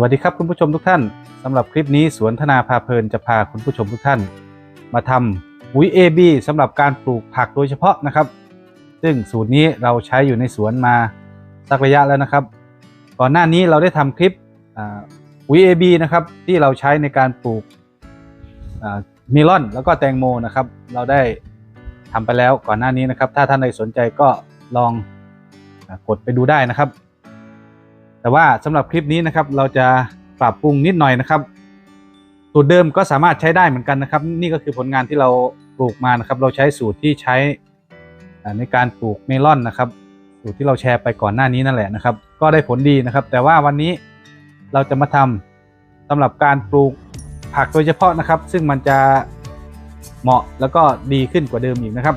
สวัสดีครับคุณผู้ชมทุกท่านสำหรับคลิปนี้สวนธนาพาเพลินจะพาคุณผู้ชมทุกท่าน มาทำปุ๋ย AB สำหรับการปลูกผักโดยเฉพาะนะครับ ซึ่งสูตรนี้เราใช้อยู่ในสวนมาสักระยะแล้วนะครับ ก่อนหน้านี้เราได้ทำคลิปปุ๋ย AB นะครับที่เราใช้ในการปลูกเมลอนแล้วก็แตงโมนะครับ เราได้ทำไปแล้วก่อนหน้านี้นะครับ ถ้าท่านใดสนใจก็ลองอกดไปดูได้นะครับ แต่ว่าสำหรับคลิปนี้นะครับเราจะปรับปรุงนิดหน่อยนะครับสูตรเดิมก็สามารถใช้ได้เหมือนกันนะครับ นี่ก็คือผลงานที่เราปลูกมานะครับ เราใช้สูตรที่ใช้ในการปลูกเมลอนนะครับ สูตรที่เราแชร์ไปก่อนหน้านี้นั่นแหละนะครับ ก็ได้ผลดีนะครับ แต่ว่าวันนี้เราจะมาทำสำหรับการปลูกผักโดยเฉพาะนะครับ ซึ่งมันจะเหมาะแล้วก็ดีขึ้นกว่าเดิมอีกนะครับ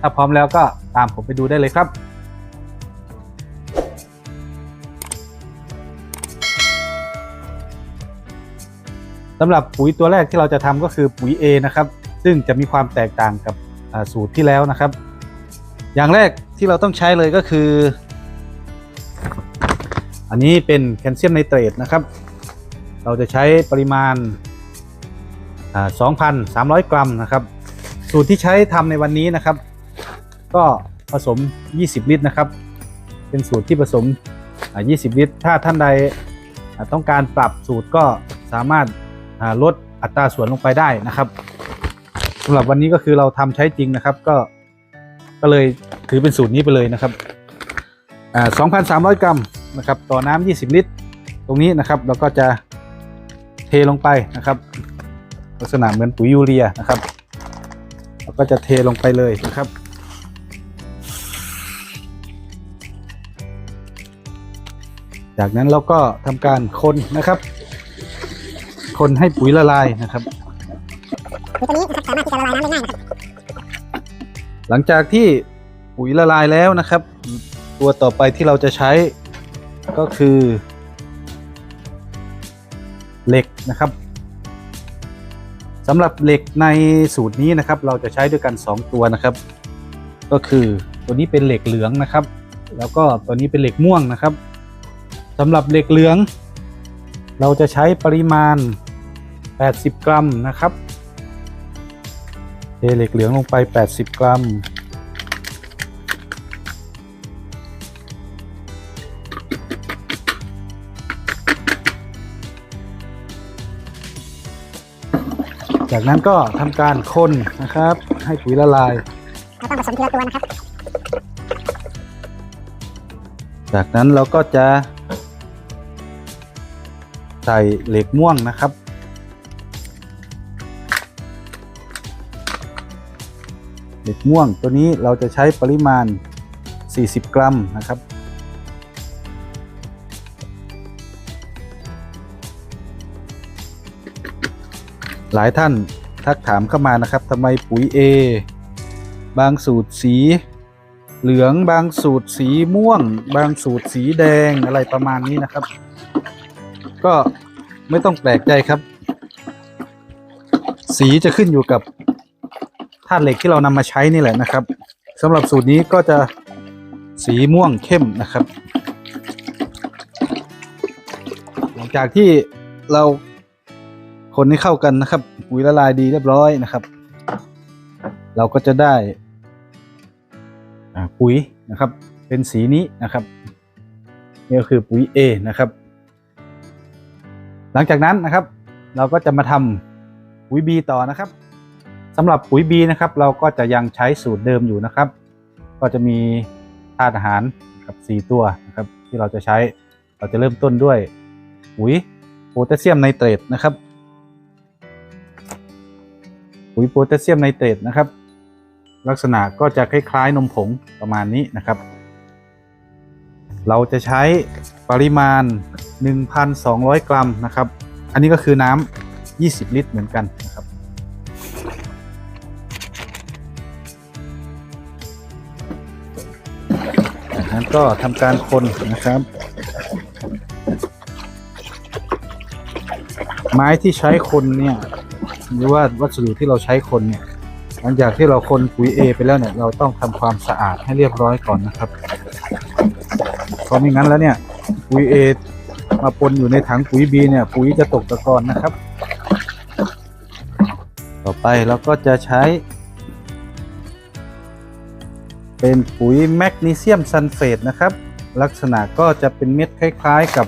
ถ้าพร้อมแล้วก็ตามผมไปดูได้เลยครับ สำหรับปุ๋ยตัวแรกที่เราจะทำก็คือปุ๋ย A นะครับ ซึ่งจะมีความแตกต่างกับสูตรที่แล้วนะครับ อย่างแรกที่เราต้องใช้เลยก็คือ อันนี้เป็นแคลเซียมไนเตรตนะครับ เราจะใช้ปริมาณอ่า2,300 กรัมนะครับ สูตรที่ใช้ทำในวันนี้นะครับ ก็ผสม 20 ลิตรนะครับ เป็นสูตรที่ผสมอ่า20 ลิตร ถ้าท่านใดต้องการปรับสูตรก็สามารถ ลดอัตราส่วนลงไปได้นะครับสำหรับวันนี้ก็คือเราทำใช้จริงนะครับ ก็ก็เลยถือเป็นสูตรนี้ไปเลยนะครับอ่า2,300กรัมนะครับ ต่อน้ำ20ลิตร ตรงนี้นะครับ เราก็จะเทลงไปนะครับ ลักษณะเหมือนปุ๋ยยูเรียนะครับ เราก็จะเทลงไปเลยนะครับจากนั้นเราก็ทำการคนนะครับ คนให้ปุ๋ยละลายนะครับตัวนี้นะครับสามารถที่จะละลายน้ำได้ง่ายนะครับหลังจากที่ปุ๋ยละลายแล้วนะครับ ตัวต่อไปที่เราจะใช้ก็คือ เหล็กนะครับสำหรับเหล็กในสูตรนี้นะครับ เราจะใช้ด้วยกัน 2 ตัวนะครับ ก็คือตัวนี้เป็นเหล็กเหลืองนะครับ แล้วก็ตัวนี้เป็นเหล็กม่วงนะครับสำหรับเหล็กเหลือง เราจะใช้ปริมาณ 80 กรัมนะครับเทเหล็กเหลืองลงไป 80 กรัม จากนั้นก็ทำการคนนะครับ ให้ปุ๋ยละลายเราต้องผสมทีละตัวนะครับ จากนั้นเราก็จะใส่เหล็กม่วงนะครับ เหล็กม่วงตัวนี้เราจะใช้ปริมาณ 40 กรัมนะครับ หลายท่านทักถามเข้ามานะครับทำไมปุ๋ย A บางสูตรสีเหลืองบางสูตรสีม่วง บางสูตรสีแดงอะไรประมาณนี้นะครับ ก็ไม่ต้องแปลกใจครับ สีจะขึ้นอยู่กับ ธาตุเหล็กที่เรานำมาใช้นี่แหละนะครับสำหรับสูตรนี้ก็จะสีม่วงเข้มนะครับ หลังจากที่เราคนให้เข้ากันนะครับปุ๋ยละลายดีเรียบร้อยนะครับ เราก็จะได้อาปุ๋ยนะครับ เป็นสีนี้นะครับนี่ก็คือปุ๋ย A นะครับ หลังจากนั้นนะครับ เราก็จะมาทำปุ๋ย B ต่อนะครับ สำหรับปุ๋ย B นะครับเราก็จะยังใช้สูตรเดิมอยู่นะครับ ก็จะมีธาตุอาหารกับ 4 ตัวนะครับที่เราจะใช้เราจะเริ่มต้นด้วยปุ๋ยโพแทสเซียมไนเตรตนะครับ ปุ๋ยโพแทสเซียมไนเตรตนะครับ ลักษณะก็จะคล้ายๆนมผงประมาณนี้นะครับ เราจะใช้ปริมาณ 1,200 กรัมนะครับ อันนี้ก็คือน้ำ20 ลิตรเหมือนกันนะครับ นั้นก็ทำการคนนะครับ ไม้ที่ใช้คนเนี่ย หรือว่าวัสดุที่เราใช้คนเนี่ยหลังจากที่เราคนปุ๋ย A ไปแล้วเนี่ย เราต้องทำความสะอาดให้เรียบร้อยก่อนนะครับเพราะไม่งั้นแล้วเนี่ย ปุ๋ย A มาปนอยู่ในถังปุ๋ย B เนี่ย ปุ๋ยจะตกตะกอนนะครับ ต่อไปเราก็จะใช้ เป็นปุ๋ยแมกนีเซียมซัลเฟตนะครับ ลักษณะก็จะเป็นเม็ดคล้ายๆกับ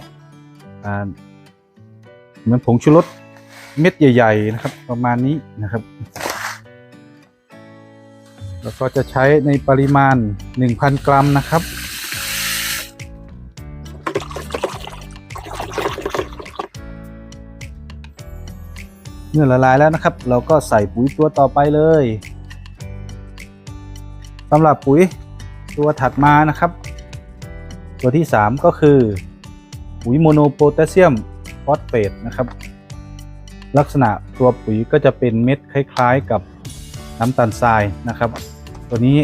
เหมือนผงชูรสเม็ดใหญ่ ๆ นะครับ ประมาณนี้นะครับ แล้วก็จะใช้ในปริมาณ 1,000 กรัมนะครับเมื่อละลายแล้วนะครับ เราก็ใส่ปุ๋ยตัวต่อไปเลย สำหรับปุ๋ยตัวถัดมานะครับ ตัวที่ 3 ก็คือ ปุ๋ยโมโนโพแทสเซียมฟอสเฟตนะครับ ลักษณะตัวปุ๋ยก็จะเป็นเม็ดคล้ายๆกับน้ำตาลทรายนะครับ ตัวนี้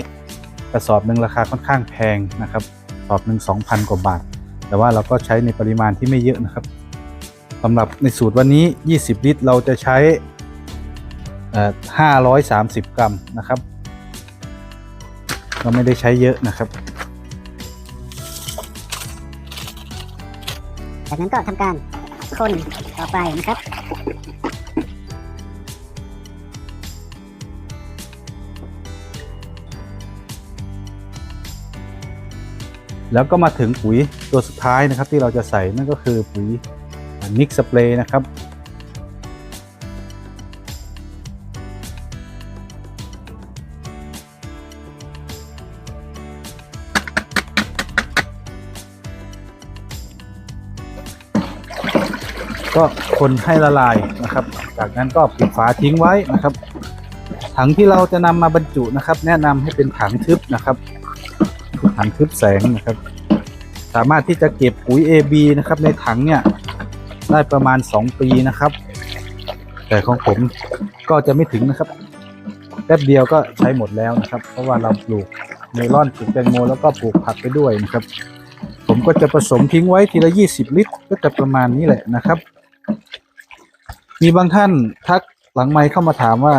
กระสอบหนึ่งราคาค่อนข้างแพงนะครับกระสอบหนึ่ง2,000 กว่าบาท แต่ว่าเราก็ใช้ในปริมาณที่ไม่เยอะนะครับสำหรับในสูตรวันนี้ 20 ลิตร เราจะใช้เอ่อ530 กรัมนะครับ เราไม่ได้ใช้เยอะนะครับ จากนั้นก็ทำการคนต่อไปนะครับ แล้วก็มาถึงปุ๋ยตัวสุดท้ายนะครับที่เราจะใส่นั่นก็คือปุ๋ยมิกสเปรย์นะครับ ก็คนให้ละลายนะครับ จากนั้นก็ปิดฝาทิ้งไว้นะครับ ถังที่เราจะนำมาบรรจุนะครับ แนะนำให้เป็นถังทึบนะครับ ถังทึบแสงนะครับ สามารถที่จะเก็บปุ๋ย AB นะครับ ในถังเนี่ยได้ประมาณ 2 ปีนะครับ แต่ของผมก็จะไม่ถึงนะครับแป๊บเดียวก็ใช้หมดแล้วนะครับ เพราะว่าเราปลูกเมลอนปลูกแตงโมแล้วก็ปลูกผักไปด้วยนะครับ ผมก็จะผสมทิ้งไว้ทีละ 20 ลิตร ก็จะประมาณนี้แหละนะครับ มีบางท่านทักหลังไมค์เข้ามาถามว่า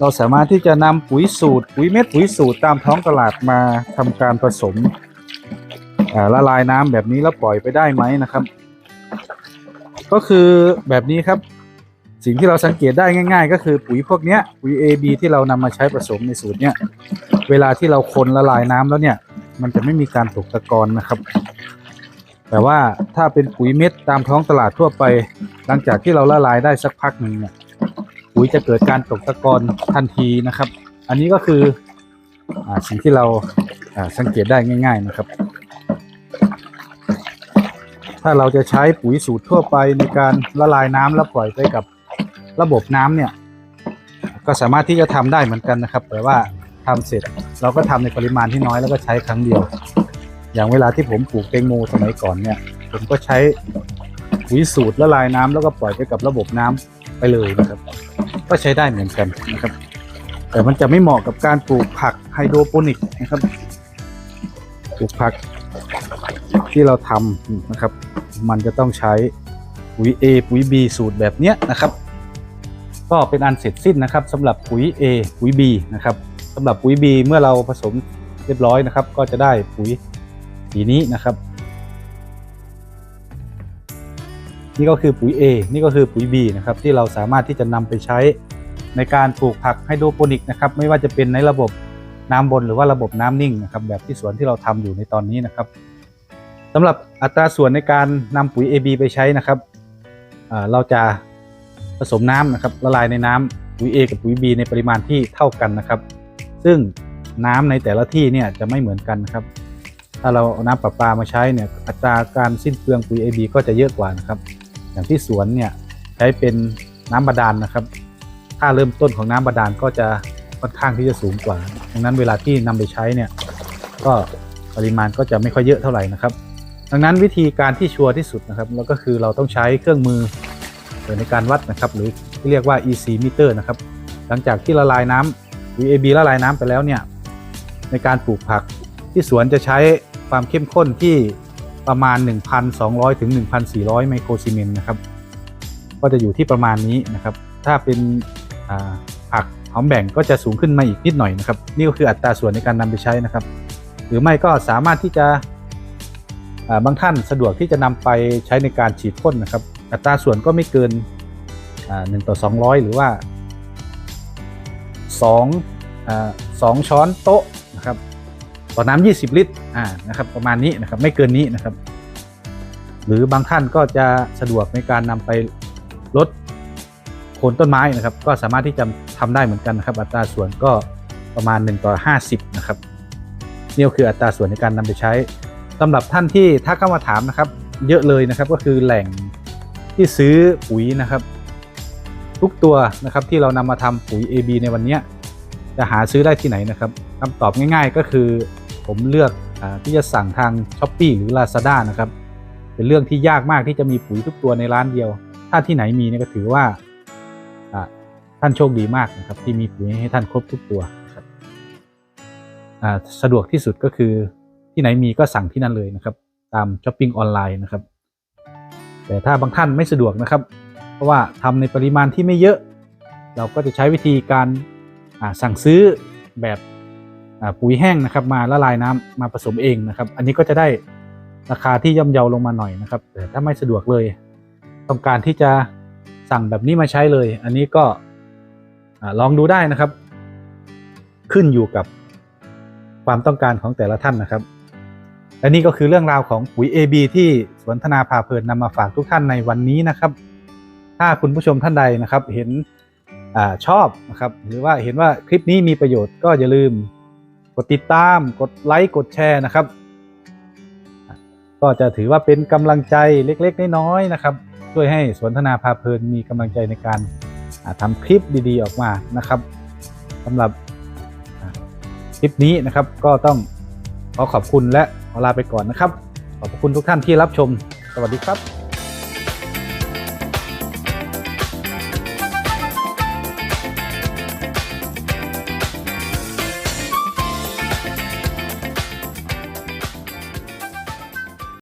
เราสามารถที่จะนำปุ๋ยสูตร ปุ๋ยเม็ดปุ๋ยสูตรตามท้องตลาดมาทำการผสมละลายน้ำแบบนี้แล้วปล่อยไปได้ไหมนะครับ ก็คือแบบนี้ครับ สิ่งที่เราสังเกตได้ง่าย ๆ ก็คือปุ๋ยพวกนี้ปุ๋ย AB ที่เรานำมาใช้ผสมในสูตรเนี้ยเวลาที่เราคนละลายน้ำแล้วเนี่ย มันจะไม่มีการตกตะกอนนะครับ แต่ว่า ถ้าเป็นปุ๋ยเม็ดตามท้องตลาดทั่วไป หลังจากที่เราละลายได้สักพักหนึ่งเนี่ยปุ๋ยจะเกิดการตกตะกอนทันทีนะครับ อันนี้ก็คืออสิ่งที่เราสังเกตได้ง่าย ๆนะครับ ถ้าเราจะใช้ปุ๋ยสูตรทั่วไปในการละลายน้ำแล้วปล่อยไปกับระบบน้ำเนี่ย ก็สามารถที่จะทำได้เหมือนกันนะครับ แต่ว่าทำเสร็จเราก็ทำในปริมาณที่น้อยแล้วก็ใช้ครั้งเดียว อย่างเวลาที่ผมปลูกแตงโมสมัยก่อนเนี่ย ผมก็ใช้ปุ๋ยสูตรละลายน้ำแล้วก็ปล่อยไปกับระบบน้ำไปเลยนะครับ ก็ใช้ได้เหมือนกันนะครับ แต่มันจะไม่เหมาะกับการปลูกผักไฮโดรโปนิกนะครับปลูกผักที่เราทำนะครับ มันจะต้องใช้ปุ๋ย A ปุ๋ย B สูตรแบบเนี้ยนะครับ ก็เป็นอันเสร็จสิ้นนะครับสำหรับปุ๋ย A ปุ๋ย B นะครับสำหรับปุ๋ย B เมื่อเราผสมเรียบร้อยนะครับ ก็จะได้ปุ๋ยสีนี้นะครับ นี่ก็คือปุ๋ย A นี่ก็คือปุ๋ย B นะครับที่เราสามารถที่จะนำไปใช้ในการปลูกผักไฮโดรโปนิกนะครับไม่ว่าจะเป็นในระบบน้ำบนหรือว่าระบบน้ำนิ่งนะครับแบบที่สวนที่เราทำอยู่ในตอนนี้นะครับสำหรับอัตราส่วนในการนำปุ๋ย AB ไปใช้นะครับเราจะผสมน้ำนะครับละลายในน้ำปุ๋ย A กับปุ๋ย B ในปริมาณที่เท่ากันนะครับ ซึ่งน้ำในแต่ละที่เนี่ยจะไม่เหมือนกันนะครับ ถ้าเราเอาน้ำประปามาใช้เนี่ยอัตราการสิ้นเปลืองปุ๋ย AB ก็จะเยอะกว่านะครับ อย่างที่สวนเนี่ยใช้เป็นน้ำบาดาลนะครับ ค่าเริ่มต้นของน้ำบาดาลก็จะค่อนข้างที่จะสูงกว่า ดังนั้นเวลาที่นำไปใช้เนี่ยก็ปริมาณก็จะไม่ค่อยเยอะเท่าไหร่นะครับ ดังนั้นวิธีการที่ชัวร์ที่สุดนะครับแล้วก็คือเราต้องใช้เครื่องมือในการวัดนะครับ หรือที่เรียกว่า EC meter นะครับ หลังจากที่ละลายน้ำ VAB ละลายน้ำไปแล้วเนี่ยในการปลูกผักที่สวนจะใช้ความเข้มข้นที่ ประมาณ 1,200 ถึง 1,400 ไมโครซีเมนต์นะครับ ก็จะอยู่ที่ประมาณนี้นะครับ ถ้าเป็นผักหอมแบ่งก็จะสูงขึ้นมาอีกนิดหน่อยนะครับ นี่ก็คืออัตราส่วนในการนำไปใช้นะครับ หรือไม่ก็สามารถที่จะาบางท่านสะดวกที่จะนำไปใช้ในการฉีดพ่นนะครับ อัตราส่วนก็ไม่เกินอ่า1ต่อ200หรือว่า2อ่า2ช้อนโต๊ะ ต่อน้ำ20 ลิตรอ่านะครับประมาณนี้นะครับไม่เกินนี้นะครับ หรือบางท่านก็จะสะดวกในการนำไปลดโคนต้นไม้นะครับ ก็สามารถที่จะทำได้เหมือนกันนะครับ อัตราส่วนก็ประมาณ 1 ต่อ 50 นะครับนี่คืออัตราส่วนในการนำไปใช้สำหรับท่านที่ถ้าเข้ามาถามนะครับ เยอะเลยนะครับก็คือแหล่งที่ซื้อปุ๋ยนะครับ ทุกตัวนะครับที่เรานำมาทำปุ๋ย AB ในวันนี้จะหาซื้อได้ที่ไหนนะครับคำตอบง่าย ๆ ก็คือ ผมเลือกอที่จะสั่งทาง s h อ p e e หรือ Lazada นะครับ เป็นเรื่องที่ยากมากที่จะมีปุ๋ยทุกตัวในร้านเดียว ถ้าที่ไหนมีเนี่ยก็ถือว่าท่านโชคดีมากนะครับที่มีปุ๋ยให้ท่านครบทุกตัวะครับสะดวกที่สุดก็คือที่ไหนมีก็สั่งที่นั่นเลยนะครับ ตามช้อปปิ้งออนไลน์นะครับ แต่ถ้าบางท่านไม่สะดวกนะครับ เพราะว่าทำในปริมาณที่ไม่เยอะ เราก็จะใช้วิธีการสั่งซื้อแบบ ปุ๋ยแห้งนะครับ มาละลายน้ำมาผสมเองนะครับ อันนี้ก็จะได้ราคาที่ย่อมเยาลงมาหน่อยนะครับ แต่ถ้าไม่สะดวกเลย ต้องการที่จะสั่งแบบนี้มาใช้เลย อันนี้ก็ลองดูได้นะครับ ขึ้นอยู่กับความต้องการของแต่ละท่านนะครับและนี่ก็คือเรื่องราวของปุ๋ย AB ที่สวนธนาพาเพลินนำมาฝากทุกท่านในวันนี้นะครับ ถ้าคุณผู้ชมท่านใดนะครับเห็นอชอบนะครับ หรือว่าเห็นว่าคลิปนี้มีประโยชน์ก็อย่าลืม กดติดตาม กดไลค์ กดแชร์นะครับ ก็จะถือว่าเป็นกำลังใจเล็กๆ น้อยๆนะครับ ช่วยให้สวนธนาพาเพลินมีกำลังใจในการทำคลิปดีๆออกมานะครับสำหรับคลิปนี้นะครับ ก็ต้องขอขอบคุณและขอลาไปก่อนนะครับ ขอบคุณทุกท่านที่รับชม สวัสดีครับ